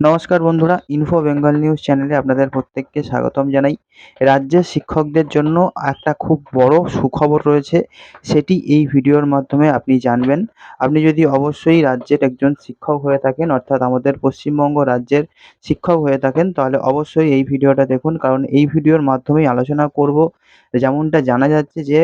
নমস্কার বন্ধুরা info Bengal news চ্যানেলে আপনাদের প্রত্যেককে স্বাগতম জানাই। রাজ্যের শিক্ষকদের জন্য একটা খুব বড় সুখবর রয়েছে, সেটি এই ভিডিওর মাধ্যমে আপনি জানবেন। আপনি যদি অবশ্যই রাজ্যের একজন শিক্ষক হয়ে থাকেন, অর্থাৎ আমাদের পশ্চিমবঙ্গ রাজ্যের শিক্ষক হয়ে থাকেন, তাহলে অবশ্যই এই ভিডিওটা দেখুন, কারণ এই ভিডিওর মাধ্যমেই আলোচনা করব। যেমনটা জানা যাচ্ছে যে,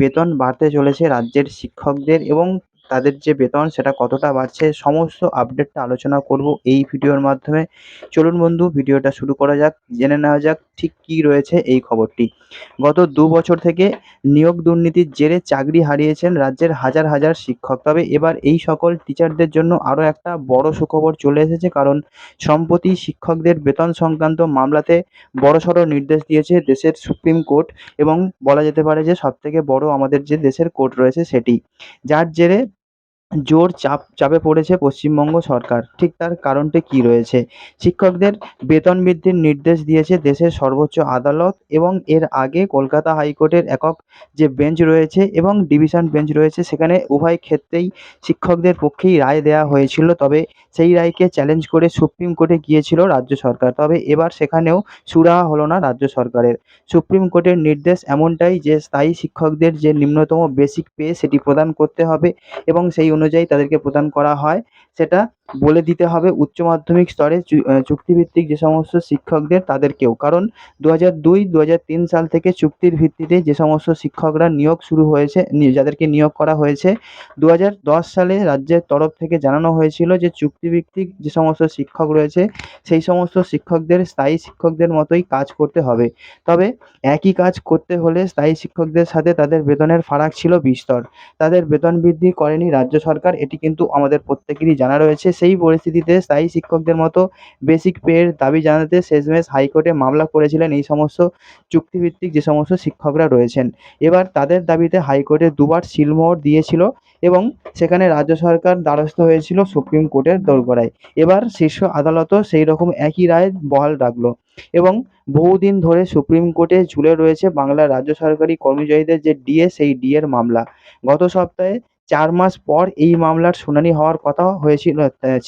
বেতন বাড়তে চলেছে রাজ্যের শিক্ষকদের এবং তাদের যে বেতন সেটা কতটা বাড়ছে, সমস্ত আপডেটটা আলোচনা করব এই ভিডিওর মাধ্যমে। চলুন বন্ধু, ভিডিওটা শুরু করা যাক, জেনে নেওয়া যাক ঠিক কী রয়েছে এই খবরটি। গত দু বছর থেকে নিয়োগ দুর্নীতির জেরে চাকরি হারিয়েছেন রাজ্যের হাজার হাজার শিক্ষক। তবে এবার এই সকল টিচারদের জন্য আরও একটা বড় সুখবর চলে এসেছে, কারণ সম্প্রতি শিক্ষকদের বেতন সংক্রান্ত মামলাতে বড়সড় নির্দেশ দিয়েছে দেশের সুপ্রিম কোর্ট এবং বলা যেতে পারে যে সবথেকে বড় আমাদের যে দেশের কোর্ট রয়েছে সেটি। যার জেরে জোর চাপ, চাপে পড়েছে পশ্চিমবঙ্গ সরকার। ঠিক তার কারণটি কী রয়েছে? শিক্ষকদের বেতন বৃদ্ধির নির্দেশ দিয়েছে দেশের সর্বোচ্চ আদালত এবং এর আগে কলকাতা হাইকোর্টের একক যে বেঞ্চ রয়েছে এবং ডিভিশন বেঞ্চ রয়েছে, সেখানে উভয় ক্ষেত্রেই শিক্ষকদের পক্ষেই রায় দেওয়া হয়েছিল। তবে সেই রায়কে চ্যালেঞ্জ করে সুপ্রিম কোর্টে গিয়েছিল রাজ্য সরকার। তবে এবার সেখানেও সুরাহা হলো না রাজ্য সরকারের। সুপ্রিম কোর্টের নির্দেশ এমনটাই যে, স্থায়ী শিক্ষকদের যে নিম্নতম বেসিক পে, সেটি প্রদান করতে হবে এবং সেই অনুযায়ী তাদেরকে প্রদান করা হয়। সেটা বলে দিতে হবে উচ্চ মাধ্যমিক স্তরে চুক্তিভিত্তিক যে সমস্ত শিক্ষকদের তাদেরকেও। কারণ দু হাজার দুই দু হাজার তিন সাল থেকে চুক্তির ভিত্তিতে যে সমস্ত শিক্ষকরা নিয়োগ শুরু হয়েছে যাদেরকে নিয়োগ করা হয়েছে দু হাজার দশ সালে রাজ্যের তরফ থেকে জানানো হয়েছিল যে চুক্তিভিত্তিক যে সমস্ত শিক্ষক রয়েছে, সেই সমস্ত শিক্ষকদের, স্থায়ী শিক্ষকদের মতোই কাজ করতে হবে। তবে একই কাজ করতে হলে স্থায়ী শিক্ষকদের সাথে তাদের বেতনের ফারাক ছিল বিস্তর তাদের বেতন বৃদ্ধি করেনি রাজ্য সরকার, এটি কিন্তু আমাদের প্রত্যেকেরই জানা রয়েছে। সেই পরিস্থিতিতে স্থায়ী শিক্ষকদের মতো বেসিক পেয়ের দাবি জানাতে শেষমেশ হাইকোর্টে মামলা করেছিলেন এই সমস্ত চুক্তিভিত্তিক যে সমস্ত শিক্ষকরা রয়েছেন। এবার তাদের দাবিতে হাইকোর্টে দুবার সিলমোহর দিয়েছিল এবং সেখানে রাজ্য সরকার দ্বারস্থ হয়েছিল সুপ্রিম কোর্টের দোরগোড়ায়। এবার শীর্ষ আদালতও সেই রকম একই রায় বহাল রাখল এবং বহুদিন ধরে সুপ্রিম কোর্টে ঝুলে রয়েছে বাংলার রাজ্য সরকারি কর্মচারীদের যে ডিএ সেই ডিএর মামলা। গত সপ্তাহে চার মাস পর এই মামলার শুনানি হওয়ার কথা হয়েছিল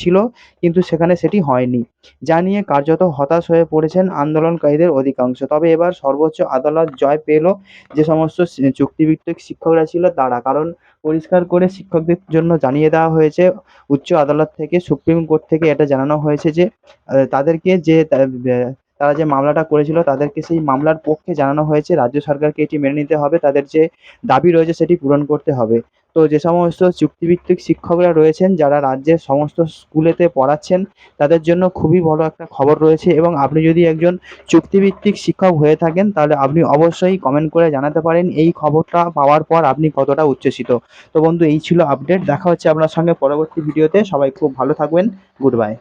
ছিল, কিন্তু সেখানে সেটি হয়নি। যা নিয়ে কার্যত হতাশ হয়ে পড়েছেন আন্দোলনকারীদের অধিকাংশ। তবে এবার সর্বোচ্চ আদালত জয় পেল যে সমস্ত চুক্তিভিত্তিক শিক্ষকরা ছিল তারা। কারণ পরিষ্কার করে শিক্ষকদের জন্য জানিয়ে দেওয়া হয়েছে, উচ্চ আদালত থেকে, সুপ্রিম কোর্ট থেকে এটা জানানো হয়েছে যে তাদেরকে যে তারা যে মামলাটা করেছিল, তাদেরকে সেই মামলার পক্ষে জানানো হয়েছে। রাজ্য সরকারকে এটি মেনে নিতে হবে। তাদের যে দাবি রয়েছে, সেটি পূরণ করতে হবে। তো যে সমস্ত চুক্তিভিত্তিক শিক্ষকরা রয়েছেন, যারা রাজ্যের সমস্ত স্কুলেতে পড়াচ্ছেন, তাদের জন্য খুবই বড় একটা খবর রয়েছে। এবং আপনি যদি একজন চুক্তিভিত্তিক শিক্ষক হয়ে থাকেন, তাহলে আপনি অবশ্যই কমেন্ট করে জানাতে পারেন। এই খবরটা পাওয়ার পর আপনি কতটা উচ্ছ্বসিত। তো বন্ধু, এই ছিল আপডেট দেখা হচ্ছে আপনার সঙ্গে পরবর্তী ভিডিওতে। সবাই খুব ভালো থাকবেন। Good bye